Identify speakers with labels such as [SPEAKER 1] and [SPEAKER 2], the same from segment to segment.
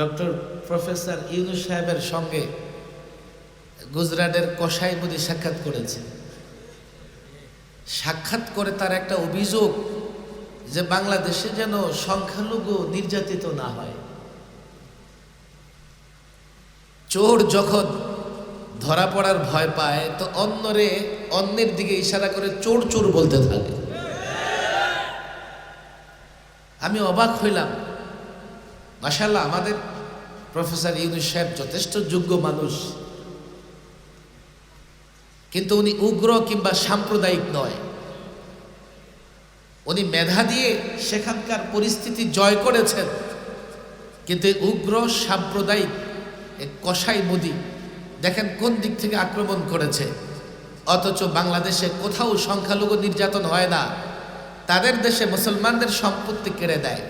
[SPEAKER 1] Doctor professor Yunus সাহেবের সঙ্গে গুজরাটের কসাই মোদি সাক্ষাৎ করেছে। সাক্ষাৎ করে তার একটা অভিযোগ যে বাংলাদেশে যেন সংখ্যালঘু নির্যাতিত না হয়। চোর যখন ধরা পড়ার ভয় পায়, তো অন্যরে, অন্যের দিকে ইশারা করে চোর চোর বলতে থাকে। আমি অবাক হইলাম। মাসাল্লাহ আমাদের প্রফেসর ইউনুস সাহেব যথেষ্ট যোগ্য মানুষ। কিন্তু উনি উগ্র কিংবা সাম্প্রদায়িক নয়। উনি মেধা দিয়ে সেখানকার পরিস্থিতি জয় করেছেন। কিন্তু উগ্র, সাম্প্রদায়িক কসাই মোদি দেখেন কোন দিক থেকে আক্রমণ করেছে। অথচ বাংলাদেশে কোথাও সংখ্যালঘু নির্যাতন হয় না। তাদের দেশে মুসলমানদের সম্পত্তি কেড়ে দেয়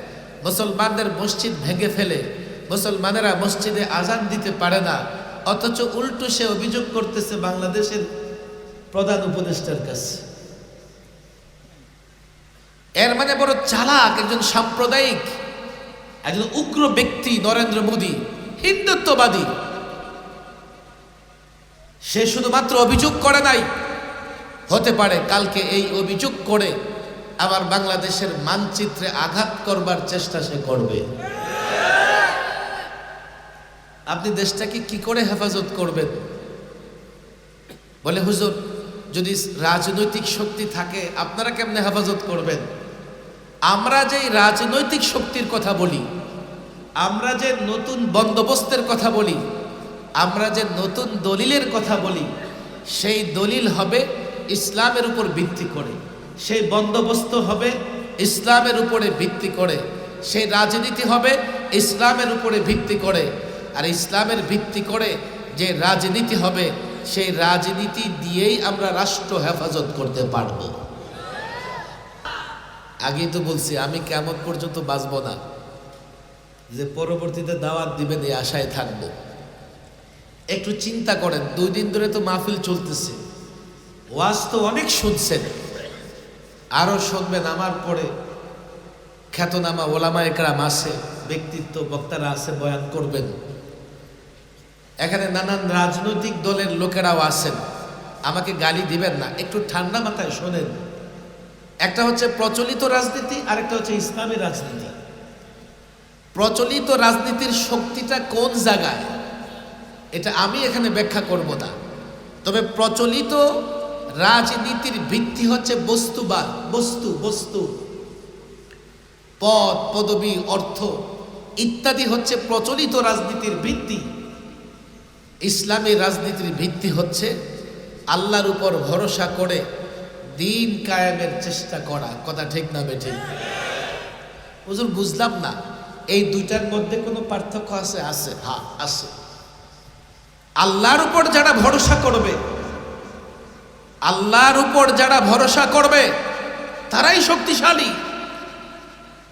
[SPEAKER 1] মুসলমানদের মসজিদ ভেঙে ফেলে। মুসলমানেরা মসজিদে আজান দিতে পারে না, অথচ উল্টো সে অভিযোগ করতেছে বাংলাদেশের প্রধান উপদেষ্টার কাছে। এর মানে বড় চালাক, একজন সাম্প্রদায়িক, একজন উগ্র ব্যক্তি নরেন্দ্র মোদী, হিন্দুত্ববাদী। সে শুধুমাত্র অভিযোগ করে নাই, হতে পারে কালকে এই অভিযোগ করে আবার বাংলাদেশের মানচিত্রে আঘাত করবার চেষ্টা সে করবে। আপনি দেশটাকে কি করে হেফাজত করবেন? বলে, হুজুর, যদি রাজনৈতিক শক্তি থাকে, আপনারা কেমনে হেফাজত করবেন? আমরা যে রাজনৈতিক শক্তির কথা বলি, আমরা যে নতুন বন্দোবস্তের কথা বলি, আমরা যে নতুন দলিলের কথা বলি, সেই দলিল হবে ইসলামের উপর ভিত্তি করে। সেই বন্দোবস্ত হবে ইসলামের উপরে ভিত্তি করে। সেই রাজনীতি হবে ইসলামের উপরে ভিত্তি করে। আর ইসলামের ভিত্তি করে যে রাজনীতি হবে, সেই রাজনীতি দিয়েই আমরা রাষ্ট্র হেফাজত করতে পারব। আগেই তো বলছি, আমি কেমন পর্যন্ত বাঁচব না, যে পরবর্তীতে দাওয়াত দিবেন এই আশায় থাকব। একটু চিন্তা করেন, দুই দিন ধরে তো মাহফিল চলতেছে। ওয়াজ তো অনেক শুনছেন আরও শুনবেন আমার পরে। খ্যাতনামা ওলামা একরাম আছে, ব্যক্তিত্ব বক্তারা আছে, বয়ান করবেন। এখানে নানান রাজনৈতিক দলের লোকেরাও আছেন। আমাকে গালি দিবেন না, একটু ঠান্ডা মাথায় শোনেন। একটা হচ্ছে প্রচলিত রাজনীতি আর একটা হচ্ছে ইসলামী রাজনীতি। প্রচলিত রাজনীতির শক্তিটা কোন জায়গায়? এটা আমি এখানে ব্যাখ্যা করব না। তবে প্রচলিত রাজনীতির ভিত্তি হচ্ছে বস্তুবাদ। বস্তু বস্তু। পদ, পদবী, অর্থ ইত্যাদি হচ্ছে প্রচলিত রাজনীতির ভিত্তি। ইসলামী রাজনীতির ভিত্তি হচ্ছে আল্লাহর উপর ভরসা করে দিন কায়েমের চেষ্টা করা। কথা ঠিক না বেঠিক? হুজুর, বুঝলাম না। এই দুইটার মধ্যে কোনো পার্থক্য আছে? আছে। হ্যাঁ আছে। আল্লাহর উপর যারা ভরসা করবে, আল্লাহর উপর যারা ভরসা করবে, তারাই শক্তিশালী।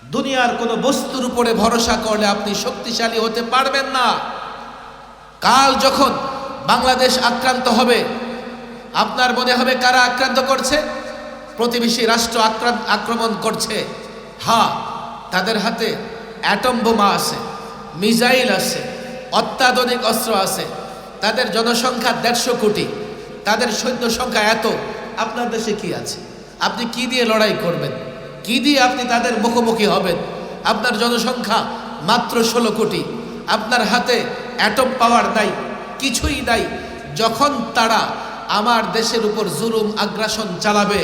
[SPEAKER 1] দুনিয়ার কোনো বস্তুর উপরে ভরসা করলে আপনি শক্তিশালী হতে পারবেন না। কাল যখন বাংলাদেশ আক্রান্ত হবে, আপনার মনে হবে কারা আক্রান্ত করছে? প্রতিবেশী রাষ্ট্র আক্রান্ত আক্রমণ করছে। হ্যাঁ তাদের হাতে অ্যাটম বোমা আছে মিজাইল আছে, অত্যাধুনিক অস্ত্র আছে। তাদের জনসংখ্যা দেড়শো কোটি, তাদের সৈন্য সংখ্যা এত। আপনার দেশে কি আছে? আপনি কি দিয়ে লড়াই করবেন? কি দিয়ে আপনি তাদের মুখোমুখি হবেন? আপনার জনসংখ্যা মাত্র ষোলো কোটি। আপনার হাতে অ্যাটম পাওয়ার নাই, কিছুই নাই। যখন তারা আমার দেশের উপর জুলুম, আগ্রাসন চালাবে,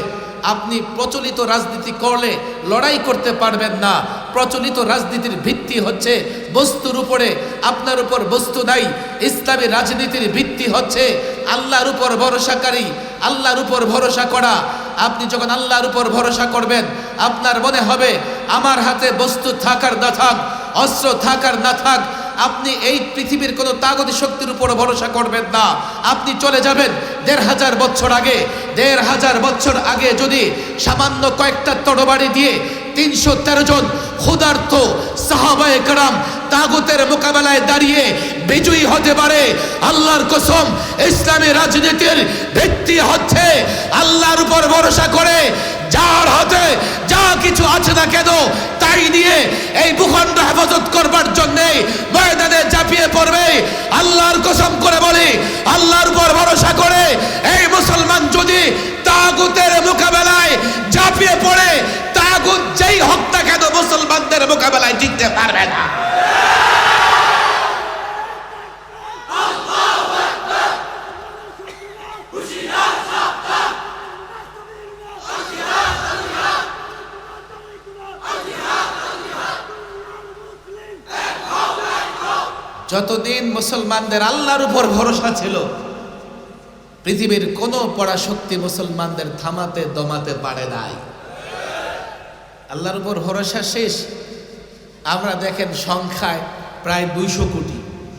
[SPEAKER 1] আপনি প্রচলিত রাজনীতি করলে লড়াই করতে পারবেন না। প্রচলিত রাজনীতির ভিত্তি হচ্ছে বস্তুর উপরে, আপনার উপর বস্তু নাই, ইসলামী রাজনীতির ভিত্তি হচ্ছে আল্লাহর উপর ভরসাকারী, আল্লাহর উপর ভরসা করা। আপনি যখন আল্লাহর উপর ভরসা করবেন, আপনার মনে হবে, আমার হাতে বস্তু থাকার না থাক, অস্ত্র থাকার না থাক আপনি এই পৃথিবীর কোনো তাগতি শক্তির উপর ভরসা করবেন না। আপনি চলে যাবেন দেড় হাজার বছর আগে। দেড় হাজার বছর আগে যদি সামান্য কয়েকটা তরবারি দিয়ে তিনশো তেরো জন ক্ষুধার্ত সাহাবায় কারাম তাগতের মোকাবেলায় দাঁড়িয়ে বিজয়ী হতে পারে, আল্লাহর কসম ইসলামী রাজনীতির ভিত্তি হচ্ছে আল্লাহর উপর ভরসা করে, যার হাতে কিছু আছে না কেন? তাই নিয়ে এই ভূখণ্ড হেফাজত করবার জন্যে ময়দানে চাপিয়ে পড়বে। আল্লাহর কসম করে বলি, আল্লাহর উপর ভরসা করে এই মুসলমান যদি তাগুতের মোকাবেলায় চাপিয়ে পড়ে, তাগুত যেই হোক না কেন মুসলমানদের মোকাবেলায় জিততে পারবে না। যতদিন মুসলমানদের আল্লাহর উপর ভরসা ছিল, পৃথিবীর কোনো পরাশক্তি মুসলমানদের থামাতে দমাতে পারে নাই। আল্লাহর উপর ভরসা শেষ। আমরা দেখেন সংখ্যায় প্রায় দুইশো কোটি।